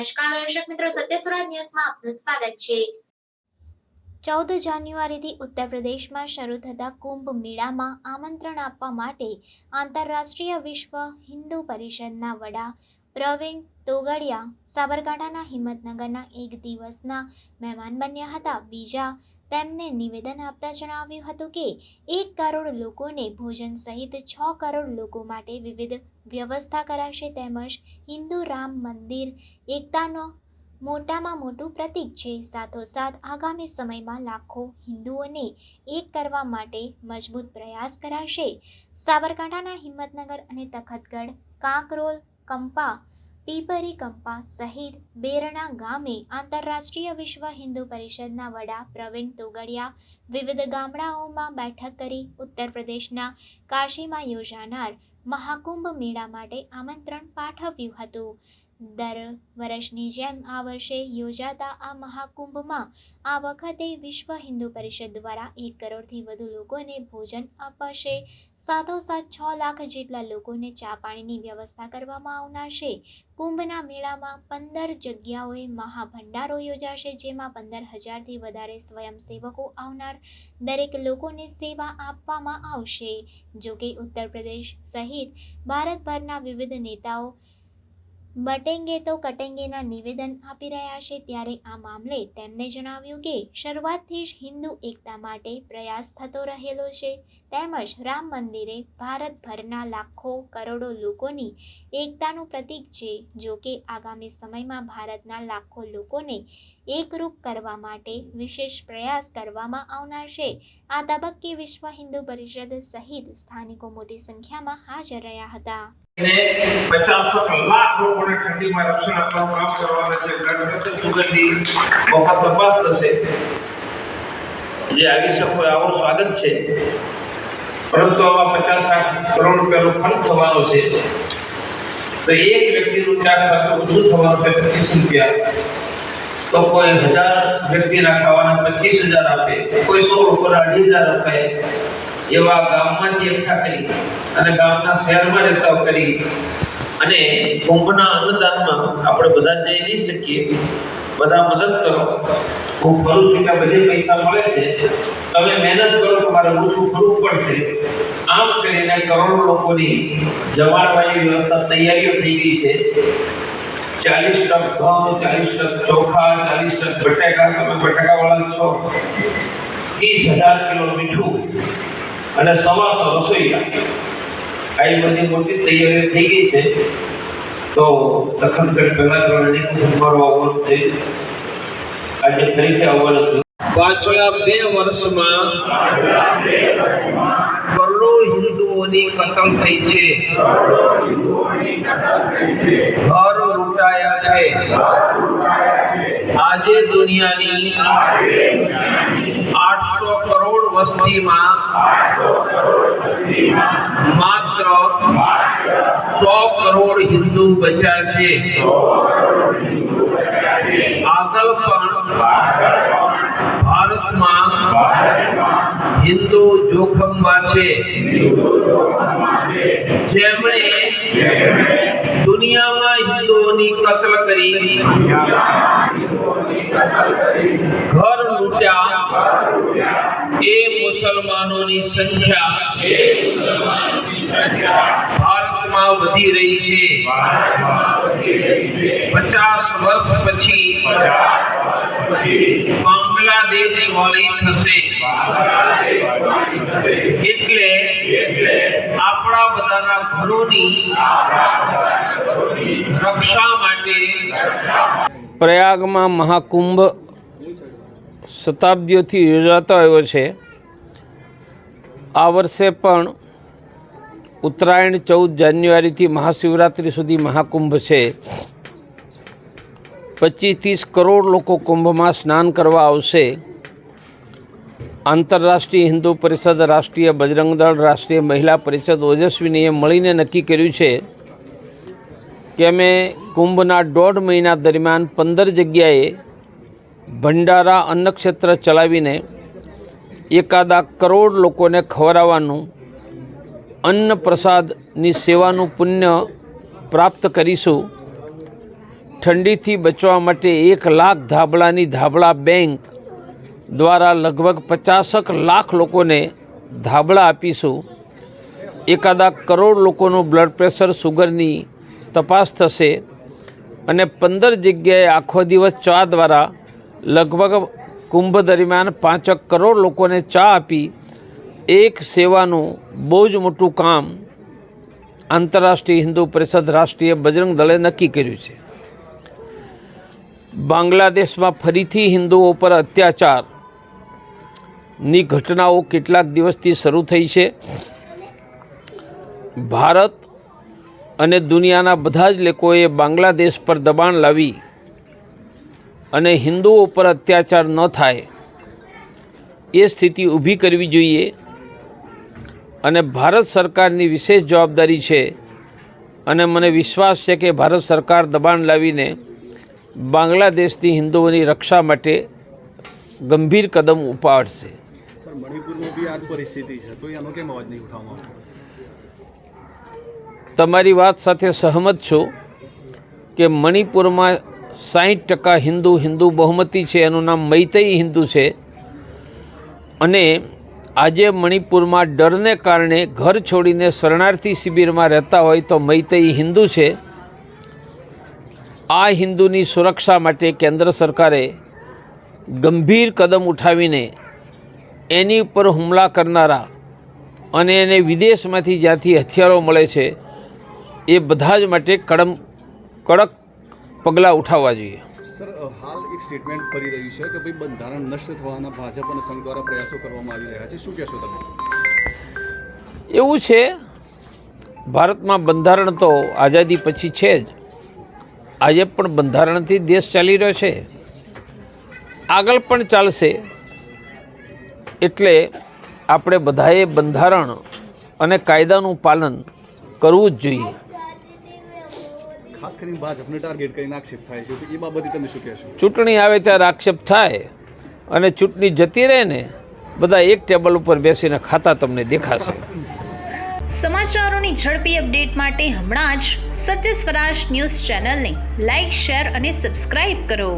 નમસ્કાર દર્શક મિત્રો સત્ય સુરત ન્યૂઝમાં આપનું સ્વાગત છે. ચૌદ જાન્યુઆરીથી ઉત્તર પ્રદેશમાં શરૂ થતા કુંભ મેળામાં આમંત્રણ આપવા માટે આંતરરાષ્ટ્રીય વિશ્વ હિન્દુ પરિષદના વડા પ્રવીણ તોગડિયા સાબરકાંઠાના હિંમતનગરના એક દિવસના મહેમાન બન્યા હતા. બીજા તેમને નિવેદન આપતા જણાવ્યું હતું કે, એક કરોડ લોકોને ભોજન સહિત છ કરોડ લોકો માટે વિવિધ વ્યવસ્થા કરાશે તેમજ હિન્દુ રામ મંદિર એકતાનો મોટામાં મોટું પ્રતીક છે. સાથોસાથ, આગામી સમયમાં લાખો હિન્દુઓને એક કરવા માટે મજબૂત પ્રયાસ કરાશે. સાબરકાંઠાના હિંમતનગર અને તખતગઢ, કાંકરોલ, કંપા પીપરી કંપા સહિત બેરણા ગામે આંતરરાષ્ટ્રીય વિશ્વ હિન્દુ પરિષદના વડા પ્રવીણ તોગડિયા વિવિધ ગામડાઓમાં બેઠક કરી ઉત્તર પ્રદેશના કાશીમાં યોજાનાર મહાકુંભ મેળા માટે આમંત્રણ પાઠવ્યું હતું. દર વર્ષની જેમ આ વર્ષે યોજાતા આ મહાકુંભમાં આ વખતે વિશ્વ હિન્દુ પરિષદ દ્વારા એક કરોડથી વધુ લોકોને ભોજન અપાશે. સાથોસાથ છ લાખ જેટલા લોકોને ચા પાણીની વ્યવસ્થા કરવામાં આવનારશે કુંભના મેળામાં પંદર જગ્યાઓએ મહાભંડારો યોજાશે, જેમાં પંદર હજારથી વધારે સ્વયંસેવકો આવનાર દરેક લોકોને સેવા આપવામાં આવશે. જો કે ઉત્તર પ્રદેશ સહિત ભારતભરના વિવિધ નેતાઓ બટેંગે તો કટેંગેના નિવેદન આપી રહ્યા છે ત્યારે આ મામલે તેમણે જણાવ્યું કે શરૂઆતથી જ હિન્દુ એકતા માટે પ્રયાસ થતો રહેલો છે. તેમજ રામ મંદિરે ભારતભરના લાખો કરોડો લોકોની એકતાનું પ્રતીક છે, જો કે આગામી સમયમાં ભારતના લાખો લોકોને એકરૂપ કરવા માટે વિશેષ પ્રયાસ કરવામાં આવનાર છે. આ તબક્કે વિશ્વ હિન્દુ પરિષદ સહિત સ્થાનિકો મોટી સંખ્યામાં હાજર રહ્યા હતા. પચાસ લાખ લોકોને ઠંડીમાં રક્ષણ આપવાનું કામ કરવાના છે બ્લડ પ્રેશર સુગરથી મફત તપાસ થશે જે આવી શકો આવો સ્વાગત છે પરંતુ આવા પચાસ સાઠ કરોડ રૂપિયાનો ખર્ચ થવાનો છે તો એક વ્યક્તિનું ત્યાં ખર્ચ ઓછું થવાનું છે પચીસ રૂપિયા તો કોઈ હજાર વ્યક્તિના ખાવાના પચીસ હજાર આપે કોઈ સો લોકોના અઢી હજાર આપે એવા ગામમાંથી એકઠા કરી અને ગામના શહેરમાં રહેતા કરી અને કુંભના અન્નદાનમાં આપણે બધા જઈ નહીં શકીએ. બધા મદદ કરો. હું ફરું છું કે બધે પૈસા મળે છે. તમે મહેનત કરો, તમારે ઓછું ફરવું પડશે. આમ કરીને કરોડો લોકોની જમાડવાની વ્યવસ્થા તૈયારીઓ થઈ ગઈ છે. ચાલીસ ટક ઘઉં, ચાલીસ ટક ચોખા, ચાલીસ ટક બટાકા. તમે બટાકાવાળા છો. ત્રીસ હજાર કિલો મીઠું અને સમાસ રસોઈયા આવી બધી મોટી તૈયારી થઈ ગઈ છે. તો દખનગઢ પહેલા ધોરણે તમારું આવવાનું છે. આજે ફરીથી છે. પાછલા બે વર્ષમાં કરોડો હિન્દુઓની કતલ થઈ છે. ઘર લૂંટાયા છે. આજે દુનિયાની આઠસો કરોડ વસ્તીમાં માત્ર સો કરોડ હિન્દુ બચ્યા છે. આગળ પણ ભારતમાં હિન્દુ જોખમમાં છે. જેમણે દુનિયામાં હિન્દુઓની કતલ કરી. ઘર લૂંટ્યા એ મુસલમાનોની સંખ્યા ભારતમાં વધી રહી છે. પચાસ વર્ષ પછી બાંગ્લાદેશ વાળી થશે. એટલે આપણા બધાના ઘરોની રક્ષા માટે પ્રયાગમાં મહાકુંભ શતાબ્દીઓથી યોજાતો આવ્યો છે. આ વર્ષે પણ ઉત્તરાયણ ચૌદ જાન્યુઆરીથી મહાશિવરાત્રિ સુધી મહાકુંભ છે. પચીસ ત્રીસ કરોડ લોકો કુંભમાં સ્નાન કરવા આવશે. આંતરરાષ્ટ્રીય હિન્દુ પરિષદ, રાષ્ટ્રીય બજરંગ દળ, રાષ્ટ્રીય મહિલા પરિષદ ઓજસ્વીનીએ મળીને નક્કી કર્યું છે કે અમે કુંભના દોઢ મહિના દરમિયાન પંદર જગ્યાએ ભંડારા અન્નક્ષેત્ર ચલાવીને એકાદા કરોડ લોકોને ખવડાવવાનું, અન્ન પ્રસાદની સેવાનું પુણ્ય પ્રાપ્ત કરીશું. ઠંડીથી બચવા માટે એક લાખ ધાબળાની ધાબળા બેંક દ્વારા લગભગ પચાસક લાખ લોકોને ધાબળા આપીશું. એકાદા કરોડ લોકોનું બ્લડ પ્રેશર સુગરની તપાસ થશે અને પંદર જગ્યાએ આખો દિવસ ચા દ્વારા લગભગ કુંભ દરમિયાન પાંચક કરોડ લોકોને ચા આપી એક સેવાનું બહુ જ મોટું કામ આંતરરાષ્ટ્રીય હિન્દુ પરિષદ રાષ્ટ્રીય બજરંગ દળે નક્કી કર્યું છે. બાંગ્લાદેશમાં ફરીથી હિન્દુઓ પર અત્યાચારની ઘટનાઓ કેટલાક દિવસથી શરૂ થઈ છે. ભારત અને દુનિયાના બધા જ લોકોએ બાંગ્લાદેશ પર દબાણ લાવી અને હિન્દુઓ પર અત્યાચાર ન થાય એ સ્થિતિ ઊભી કરવી જોઈએ. અને ભારત સરકારની વિશેષ જવાબદારી છે અને મને વિશ્વાસ છે કે ભારત સરકાર દબાણ લાવીને બાંગ્લાદેશની હિન્દુઓની રક્ષા માટે ગંભીર કદમ ઉપાડશે. તમારી વાત સાથે સહમત છું કે મણિપુરમાં સાહીઠ ટકા હિન્દુ હિન્દુ બહુમતી છે, એનું નામ મૈતઈ હિન્દુ છે. અને આજે મણિપુરમાં ડરને કારણે ઘર છોડીને શરણાર્થી શિબિરમાં રહેતા હોય તો મૈતઈ હિન્દુ છે. આ હિન્દુની સુરક્ષા માટે કેન્દ્ર સરકારે ગંભીર કદમ ઉઠાવીને એની ઉપર હુમલા કરનારા અને એને વિદેશમાંથી જ્યાંથી હથિયારો મળે છે, એ બધા જ માટે કડમ કડક પગલાં ઉઠાવવા જોઈએ. સર હાલ એક સ્ટેટમેન્ટ ફરી રહ્યું છે કે ભાઈ બંધારણ નષ્ટ થવાના ભાજપ અને સંઘ દ્વારા પ્રયાસો કરવામાં આવી રહ્યા છે. શું કહેશો તમે? એવું છે ભારતમાં બંધારણ તો આઝાદી પછી છે જ. આજે પણ બંધારણથી દેશ ચાલી રહ્યો છે. આગળ પણ ચાલશે. એટલે આપણે બધાએ બંધારણ અને કાયદાનું પાલન કરવું જ જોઈએ. ખાસ કરીને ભાજપને ટાર્ગેટ કરીને આક્ષેપ થાય છે તો એ બાબતે તમે શું કહેશો? ચૂંટણી આવે ત્યારે આક્ષેપ થાય અને ચૂંટણી જતી રહે ને બધા એક ટેબલ ઉપર બેસીને ખાતા તમને દેખાશે. સમાચારોની ઝડપી અપડેટ માટે હમણાં જ સત્ય સ્વરાજ ન્યૂઝ ચેનલને લાઇક શેર અને સબસ્ક્રાઇબ કરો.